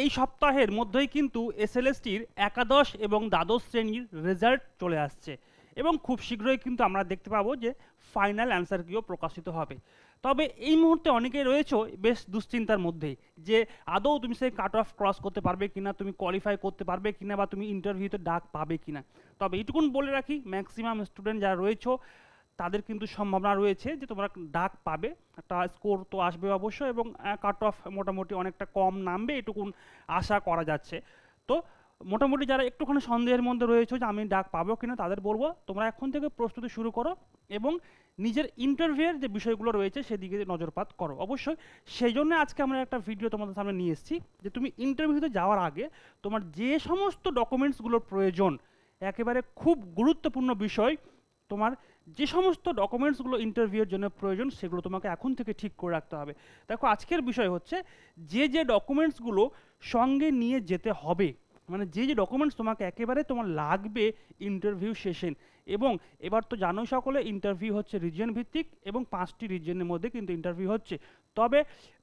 এই সপ্তাহের মধ্যেই কিন্তু এসএলএসটির একাদশ এবং দ্বাদশ শ্রেণির রেজাল্ট চলে আসছে এবং খুব শীঘ্রই কিন্তু আমরা দেখতে পাবো যে ফাইনাল অ্যান্সার কিও প্রকাশিত হবে। তবে এই মুহূর্তে অনেকেই রয়েছে বেশ দুশ্চিন্তার মধ্যেই যে আদৌ তুমি সেই কাট অফ ক্রস করতে পারবে কিনা, তুমি কোয়ালিফাই করতে পারবে কিনা বা তুমি ইন্টারভিউতে ডাক পাবে কিনা। তবে এইটুকুন বলে রাখি, ম্যাক্সিমাম স্টুডেন্ট যারা রয়েছে তাদের কিন্তু সম্ভাবনা রয়েছে যে তোমরা ডাক পাবে, একটা স্কোর তো আসবে অবশ্যই এবং কাট অফ মোটামুটি অনেকটা কম নামবে এটুকুন আশা করা যাচ্ছে। তো মোটামুটি যারা একটুখানি সন্দেহের মধ্যে রয়েছে যে আমি ডাক পাবো কিনা তাদের বলব, তোমরা এখন থেকে প্রস্তুতি শুরু করো এবং নিজের ইন্টারভিউয়ের যে বিষয়গুলো রয়েছে সেদিকে নজরপাত করো। অবশ্যই সেই জন্য আজকে আমরা একটা ভিডিও তোমাদের সামনে নিয়ে এসেছি যে তুমি ইন্টারভিউতে যাওয়ার আগে তোমার যে সমস্ত ডকুমেন্টসগুলোর প্রয়োজন, একেবারে খুব গুরুত্বপূর্ণ বিষয় তোমার যে সমস্ত ডকুমেন্টসগুলো ইন্টারভিউয়ের জন্য প্রয়োজন, সেগুলো তোমাকে এখন থেকে ঠিক করে রাখতে হবে। দেখো, আজকের বিষয় হচ্ছে, যে যে ডকুমেন্টসগুলো সঙ্গে নিয়ে যেতে হবে মানে যে যে ডকুমেন্টস তোমাকে একেবারে তোমার লাগবে ইন্টারভিউ সেশন এবং এবার তো জানোই সকলে ইন্টারভিউ হচ্ছে রিজিয়ন ভিত্তিক এবং পাঁচটি রিজিয়নের মধ্যে কিন্তু ইন্টারভিউ হচ্ছে। তবে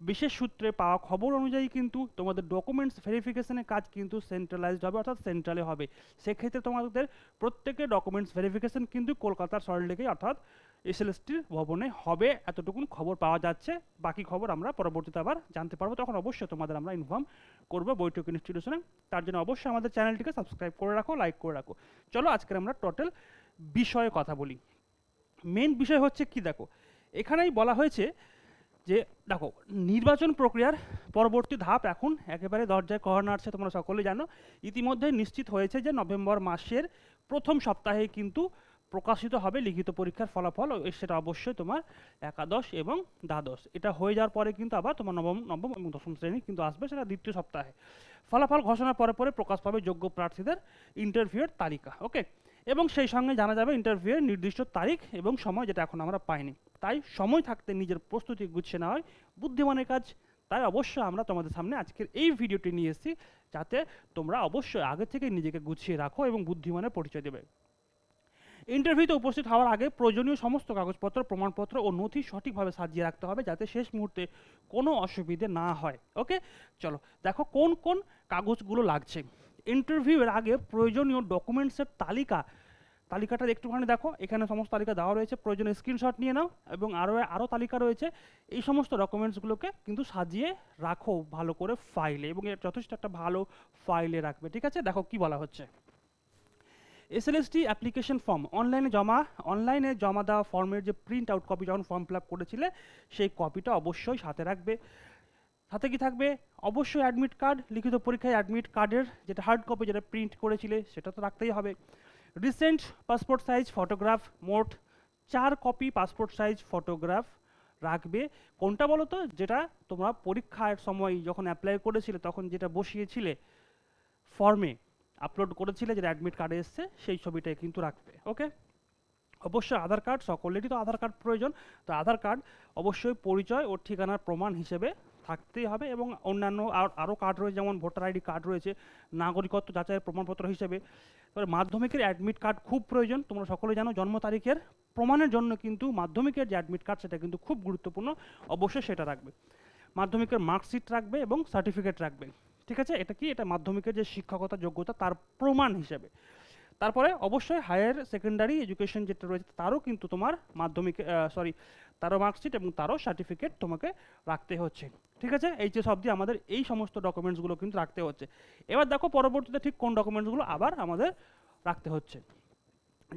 বিশেষ সূত্রে পাওয়া খবর অনুযায়ী কিন্তু তোমাদের ডকুমেন্টস ভেরিফিকেশনের কাজ কিন্তু সেন্ট্রালাইজড হবে, অর্থাৎ সেন্ট্রালে হবে। সেক্ষেত্রে তোমাদের প্রত্যেকের ডকুমেন্টস ভেরিফিকেশন কিন্তু কলকাতার সল্টলেকেই, অর্থাৎ এসএলএসটির ভবনে হবে, এতটুকুন খবর পাওয়া যাচ্ছে। বাকি খবর আমরা পরবর্তীতে আবার জানতে পারব। তখন অবশ্যই তোমাদের আমরা ইনফর্ম করব বৈঠক ইনস্টিটিউশনে তার জন্য অবশ্যই আমাদের চ্যানেলটিকে সাবস্ক্রাইব করে রাখো লাইক করে রাখো। চলো আজকের আমরা টোটাল বিষয়ে কথা বলি। মেন বিষয় হচ্ছে কি দেখো? এখানেই বলা হয়েছে যে, দেখো, নির্বাচন প্রক্রিয়ার পরবর্তী ধাপ এখন একেবারে দরজায় কর নাড়ছে তোমরা সকলেই জানো। ইতিমধ্যে নিশ্চিত হয়েছে যে নভেম্বর মাসের প্রথম সপ্তাহে কিন্তু প্রকাশিত হবে লিখিত পরীক্ষার ফলাফল সেটা অবশ্যই তোমার একাদশ এবং দ্বাদশ। এটা হয়ে যাওয়ার পরে কিন্তু আবার তোমার নবম নবম এবং দশম শ্রেণি কিন্তু আসবে সেটা দ্বিতীয় সপ্তাহে। ফলাফল ঘোষণার পরে পরে প্রকাশ পাবে যোগ্য প্রার্থীদের ইন্টারভিউয়ের তালিকা ওকে এবং সেই সঙ্গে জানা যাবে ইন্টারভিউয়ের নির্দিষ্ট তারিখ এবং সময় যেটা এখন আমরা পাইনি। তাই সময় থাকতে নিজের প্রস্তুতি গুছিয়ে নেওয়াই বুদ্ধিমানের কাজ। তাই অবশ্যই আমরা তোমাদের সামনে আজকের এই ভিডিওটি নিয়ে এসেছি, যাতে তোমরা অবশ্যই আগে থেকে নিজেকে গুছিয়ে রাখো এবং বুদ্ধিমানের পরিচয় দেবে। ইন্টারভিউতে উপস্থিত হওয়ার আগে প্রয়োজনীয় সমস্ত কাগজপত্র, প্রমাণপত্র ও নথি সঠিকভাবে সাজিয়ে রাখতে হবে যাতে শেষ মুহূর্তে কোনো অসুবিধে না হয়। ওকে চলো, দেখো কোন কোন কাগজগুলো লাগছে। ইন্টারভিউয়ের আগে প্রয়োজনীয় ডকুমেন্টসের তালিকা তালিকাটা একটুখানি দেখো। এখানে সমস্ত তালিকা দেওয়া রয়েছে। প্রয়োজনীয় স্ক্রিনশট নিয়ে নাও এবং আরও আরও তালিকা রয়েছে। এই সমস্ত ডকুমেন্টসগুলোকে কিন্তু সাজিয়ে রাখো ভালো করে ফাইলে এবং যথেষ্ট একটা ভালো ফাইলে রাখবে। ঠিক আছে? দেখো কি বলা হচ্ছে। এসএলএসটি অ্যাপ্লিকেশন ফর্ম অনলাইনে জমা অনলাইনে জমা দেওয়া ফর্মের যে প্রিন্ট আউট কপি যখন ফর্ম ফিল আপ করেছিলে, সেই কপিটা অবশ্যই সাথে রাখবে। সাথে কি থাকবে? অবশ্যই অ্যাডমিট কার্ড লিখিত পরীক্ষায় অ্যাডমিট কার্ডের যেটা হার্ড কপি যেটা প্রিন্ট করেছিলে, সেটা তো রাখতেই হবে। রিসেন্ট পাসপোর্ট সাইজ ফটোগ্রাফ মোট চার কপি পাসপোর্ট সাইজ ফটোগ্রাফ রাখবে। কোনটা বলো তো যেটা তোমরা পরীক্ষার সময় যখন অ্যাপ্লাই করেছিলে, তখন যেটা বসিয়েছিলে ফর্মে আপলোড করেছিলে যে অ্যাডমিট কার্ডে এসছে, সেই ছবিটাই কিন্তু রাখবে ওকে অবশ্যই আধার কার্ড সকলেরই তো আধার কার্ড প্রয়োজন। তো আধার কার্ড অবশ্যই পরিচয় ও ঠিকানার প্রমাণ হিসেবে থাকতেই হবে এবং অন্যান্য আর আরও কার্ড রয়েছে, যেমন ভোটার আইডি কার্ড রয়েছে, নাগরিকত্ব যাচাইয়ের প্রমাণপত্র হিসেবে। তবে মাধ্যমিকের অ্যাডমিট কার্ড খুব প্রয়োজন, তোমরা সকলে জানো, জন্ম তারিখের প্রমাণের জন্য কিন্তু মাধ্যমিকের যে অ্যাডমিট কার্ড সেটা কিন্তু খুব গুরুত্বপূর্ণ, অবশ্যই সেটা রাখবে। মাধ্যমিকের মার্কশিট রাখবে এবং সার্টিফিকেট রাখবে। ঠিক আছে? এটা কি? এটা মাধ্যমিকের যে শিক্ষকতা যোগ্যতা, তার প্রমাণ হিসেবে। তারপরে অবশ্যই হায়ার সেকেন্ডারি এডুকেশন যেটা রয়েছে, তারও কিন্তু তোমার মাধ্যমিক সরি তারও মার্কশিট এবং তারও সার্টিফিকেট তোমাকে রাখতে হচ্ছে। ঠিক আছে? এই এইচএস অবধি আমাদের এই সমস্ত ডকুমেন্টসগুলো কিন্তু রাখতে হচ্ছে। এবার দেখো পরবর্তীতে ঠিক কোন ডকুমেন্টসগুলো আবার আমাদের রাখতে হচ্ছে।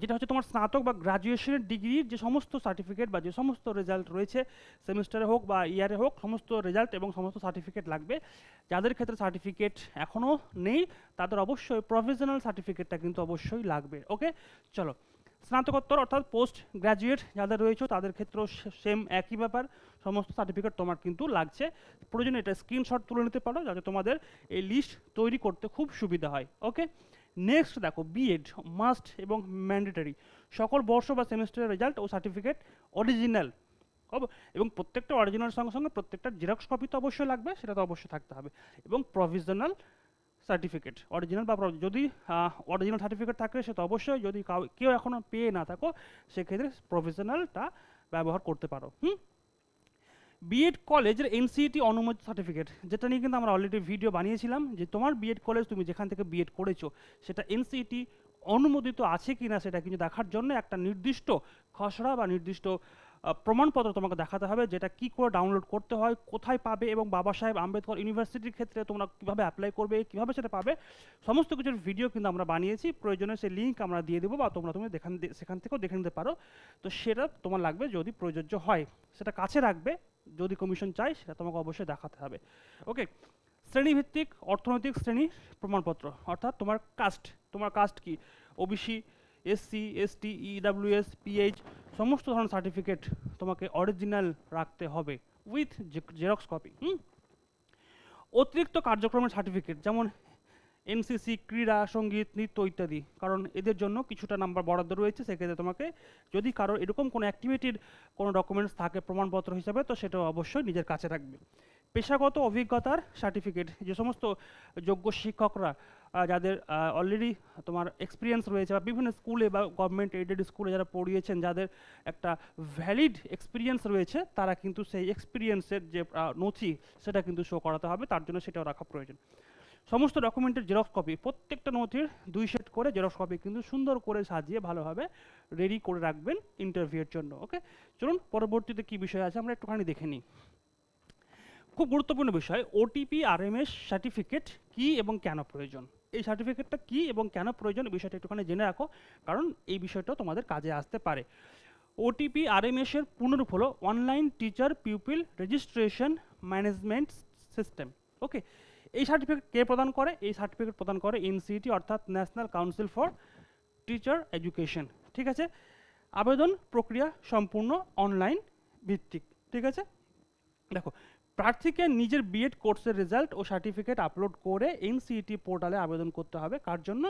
যেটা হচ্ছে তোমার স্নাতক বা গ্রাজুয়েশনের ডিগ্রির যে সমস্ত সার্টিফিকেট বা যে সমস্ত রেজাল্ট রয়েছে সেমিস্টারে হোক বা ইয়ারে হোক, সমস্ত রেজাল্ট এবং সমস্ত সার্টিফিকেট লাগবে। যাদের ক্ষেত্রে সার্টিফিকেট এখনও নেই, তাদের অবশ্যই প্রফেশনাল সার্টিফিকেটটা কিন্তু অবশ্যই লাগবে ওকে চলো, স্নাতকোত্তর অর্থাৎ পোস্ট গ্র্যাজুয়েট যাদের রয়েছে, তাদের ক্ষেত্রেও সেম একই ব্যাপার, সমস্ত সার্টিফিকেট তোমার কিন্তু লাগছে। প্রয়োজনে এটা স্ক্রিনশট তুলে নিতে পারো, যাতে তোমাদের এই লিস্ট তৈরি করতে খুব সুবিধা হয় ওকে নেক্সট দেখো বিএড মাস্ট এবং ম্যান্ডেটারি সকল বর্ষ বা সেমিস্টারের রেজাল্ট ও সার্টিফিকেট অরিজিনাল এবং প্রত্যেকটা অরিজিনাল সঙ্গে সঙ্গে প্রত্যেকটা জেরক্স কপি তো অবশ্যই লাগবে, সেটা তো অবশ্যই থাকতে হবে। এবং প্রভিশনাল সার্টিফিকেট অরিজিনাল বা যদি অরিজিনাল সার্টিফিকেট থাকে, সে তো অবশ্যই যদি কেউ এখনও পেয়ে না থাকো, সেক্ষেত্রে প্রফেশনালটা ব্যবহার করতে পারো। হুম? বিএড কলেজের এনসিইটি অনুমোদিত সার্টিফিকেট যেটা নিয়ে কিন্তু আমরা অলরেডি ভিডিও বানিয়েছিলাম যে তোমার বিএড কলেজ তুমি যেখান থেকে বিএড করেছ, সেটা এনসিইটি অনুমোদিত আছে কি না সেটা কিন্তু দেখার জন্য একটা নির্দিষ্ট খসড়া বা নির্দিষ্ট প্রমাণপত্র তোমাকে দেখাতে হবে যেটা কি করে ডাউনলোড করতে হয়, কোথায় পাবে এবং বাবা সাহেব আম্বেদকর ইউনিভার্সিটির ক্ষেত্রে তোমরা কীভাবে অ্যাপ্লাই করবে, কীভাবে সেটা পাবে, সমস্ত কিছুর ভিডিও কিন্তু আমরা বানিয়েছি। প্রয়োজনে সেই লিঙ্ক আমরা দিয়ে দেবো বা তোমরা তুমি সেখান থেকেও দেখে নিতে পারো। তো সেটা তোমার লাগবে যদি প্রযোজ্য হয়। সেটা কাছে রাখবে। যদি কমিশন চায়, সেটা তোমাকে অবশ্যই দেখাতে হবে। ওকে শ্রেণীভিত্তিক অর্থনৈতিক শ্রেণি প্রমাণপত্র, অর্থাৎ তোমার কাস্ট তোমার কাস্ট কি? OBC SC ST EWS PH সমস্ত ধরনের সার্টিফিকেট তোমাকে অরিজিনাল রাখতে হবে উইথ জেরক্স কপি হুম? অতিরিক্ত কার্যক্রমের সার্টিফিকেট যেমন এনসিসি ক্রীড়া, সংগীত, নৃত্য ইত্যাদি। কারণ এদের জন্য কিছুটা নাম্বার বরাদ্দ রয়েছে, সেক্ষেত্রে তোমাকে যদি কারও এরকম কোনো অ্যাক্টিভিটির কোনো ডকুমেন্টস থাকে প্রমাণপত্র হিসাবে, তো সেটা অবশ্যই নিজের কাছে রাখবে। পেশাগত অভিজ্ঞতার সার্টিফিকেট যে সমস্ত যোগ্য শিক্ষকরা যাদের অলরেডি তোমার এক্সপিরিয়েন্স রয়েছে, বা বিভিন্ন স্কুলে বা গভর্নমেন্ট এডেড স্কুলে যারা পড়িয়েছেন, যাদের একটা ভ্যালিড এক্সপিরিয়েন্স রয়েছে, তারা কিন্তু সেই এক্সপিরিয়েন্সের যে নথি, সেটা কিন্তু শো করাতে হবে। তার জন্য সেটাও রাখা প্রয়োজন। সমস্ত ডকুমেন্টের জেরক্স কপি প্রত্যেকটা নথির দুই সেট করে জেরক্স কপি কিন্তু সুন্দর করে সাজিয়ে ভালোভাবে রেডি করে রাখবেন ইন্টারভিউয়ের জন্য ওকে চলুন পরবর্তীতে কী বিষয় আছে আমরা একটুখানি দেখে নিই। খুব গুরুত্বপূর্ণ বিষয় ওটিপি আরএমএস সার্টিফিকেট কি এবং কেন প্রয়োজন? এই সার্টিফিকেটটা কি এবং কেন প্রয়োজন এই বিষয়টা একটুখানি জেনে রাখো, কারণ এই বিষয়টা তোমাদের কাজে আসতে পারে। ওটিপি আরএমএস এর পুনরূপ হলো online teacher pupil registration management system okay এই সার্টিফিকেট কে প্রদান করে? এই সার্টিফিকেট প্রদান করে এনসিটি অর্থাৎ national council for teacher education ঠিক আছে? আবেদন প্রক্রিয়া সম্পূর্ণ অনলাইন ভিত্তিক। ঠিক আছে? দেখো, প্রার্থীকে নিজের বিএড কোর্সের রেজাল্ট ও সার্টিফিকেট আপলোড করে এনসিইটি পোর্টালে আবেদন করতে হবে। কার জন্য?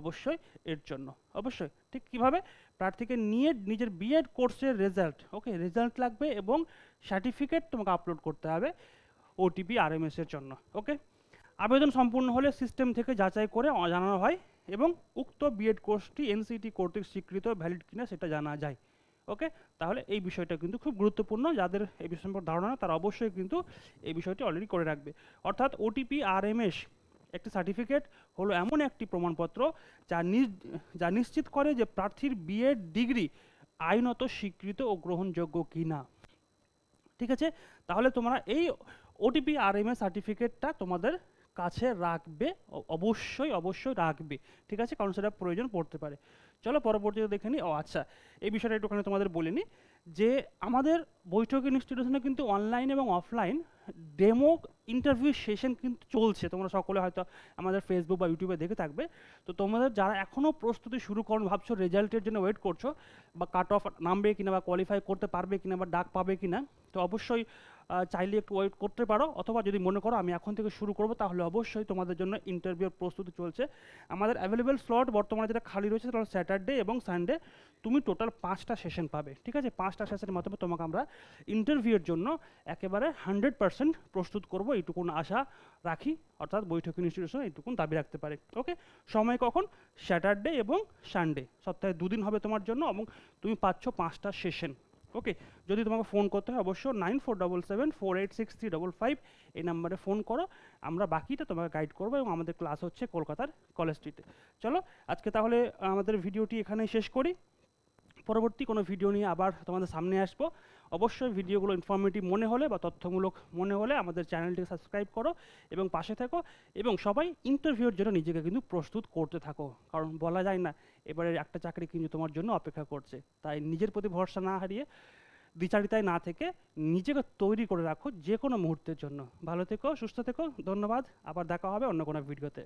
অবশ্যই এর জন্য। অবশ্যই। ঠিক কীভাবে? প্রার্থীকে নিয়ে নিজের বিএড কোর্সের রেজাল্ট ওকে রেজাল্ট লাগবে এবং সার্টিফিকেট তোমাকে আপলোড করতে হবে ওটিপি আরএমএস এর জন্য ওকে আবেদন সম্পূর্ণ হলে সিস্টেম থেকে যাচাই করে জানানো হয় এবং উক্ত বিএড কোর্সটি এনসিটি কর্তৃক স্বীকৃত ভ্যালিড কিনা সেটা জানা যায়। ওকে তাহলে এই বিষয়টা কিন্তু খুব গুরুত্বপূর্ণ। যাদের এই বিষয় সম্পর্কে ধারণা না তারা অবশ্যই কিন্তু এই বিষয়টি অলরেডি করে রাখবে। অর্থাৎ ওটিপি আর আরএমএস একটি সার্টিফিকেট হলো এমন একটি প্রমাণপত্র যা যা নিশ্চিত করে যে প্রার্থীর বিএড ডিগ্রি আইনত স্বীকৃত ও গ্রহণযোগ্য কিনা। ঠিক আছে? তাহলে তোমরা এই ওটিপি আর আরএমএস সার্টিফিকেটটা তোমাদের কাছে রাখবে অবশ্যই অবশ্যই রাখবে। ঠিক আছে? কারণ সেটা প্রয়োজন পড়তে পারে। চলো পরবর্তীতে দেখে নিই ও আচ্ছা। এই বিষয়টা একটুখানি তোমাদের বলে নিই যে আমাদের বৈঠক ইনস্টিটিউশনে কিন্তু অনলাইন এবং অফলাইন ডেমো ইন্টারভিউ সেশন কিন্তু চলছে। তোমরা সকলে হয়তো আমাদের ফেসবুক বা ইউটিউবে দেখে থাকবে। তো তোমাদের যারা এখনও প্রস্তুতি শুরু করো ভাবছ রেজাল্টের জন্য ওয়েট করছ বা কাট অফ নামবে কিনা বা কোয়ালিফাই করতে পারবে কিনা বা ডাক পাবে কিনা, তো অবশ্যই চাইলে একটু ওয়েট করতে পারো, অথবা যদি মনে করো আমি এখন থেকে শুরু করব, তাহলে অবশ্যই তোমাদের জন্য ইন্টারভিউর প্রস্তুতি চলছে। আমাদের অ্যাভেলেবেল স্লট বর্তমানে যেটা খালি রয়েছে সেটা হলো স্যাটারডে এবং সানডে তুমি টোটাল পাঁচটা সেশন পাবে, ঠিক আছে? পাঁচটা সেশনের মাধ্যমে তোমাকে আমরা ইন্টারভিউয়ের জন্য একেবারে হান্ড্রেড পার্সেন্ট প্রস্তুত করব, এইটুকুন আশা রাখি। অর্থাৎ বৈঠক ইনস্টিটিউশন এইটুকুন দাবি রাখতে পারে ওকে সময় কখন? স্যাটারডে এবং সানডে সপ্তাহে দুদিন হবে তোমার জন্য এবং তুমি পাচ্ছ পাঁচটা সেশন ওকে যদি তোমাকে ফোন করতে হয় অবশ্য nine four double seven four eight six three double five এই নাম্বারে ফোন করো, আমরা বাকিটা তোমাকে গাইড করব এবং আমাদের ক্লাস হচ্ছে কলকাতার কলেজ স্ট্রিটে চলো, আজকে তাহলে আমাদের ভিডিওটি এখানেই শেষ করি। পরবর্তী কোনো ভিডিও নিয়ে আবার তোমাদের সামনে আসব। অবশ্যই ভিডিওগুলো ইনফরমেটিভ মনে হলে বা তথ্যমূলক মনে হলে আমাদের চ্যানেলটিকে সাবস্ক্রাইব করো এবং পাশে থেকো এবং সবাই ইন্টারভিউর জন্য নিজেকে কিন্তু প্রস্তুত করতে থাকো। কারণ বলা যায় না, এবারে একটা চাকরি কিন্তু তোমার জন্য অপেক্ষা করছে। তাই নিজের প্রতি ভরসা না হারিয়ে দ্বিচারিতায় না থেকে নিজেকে তৈরি করে রাখো যে কোনো মুহূর্তের জন্য। ভালো থেকো, সুস্থ থেকো, ধন্যবাদ। আবার দেখা হবে অন্য কোনো ভিডিওতে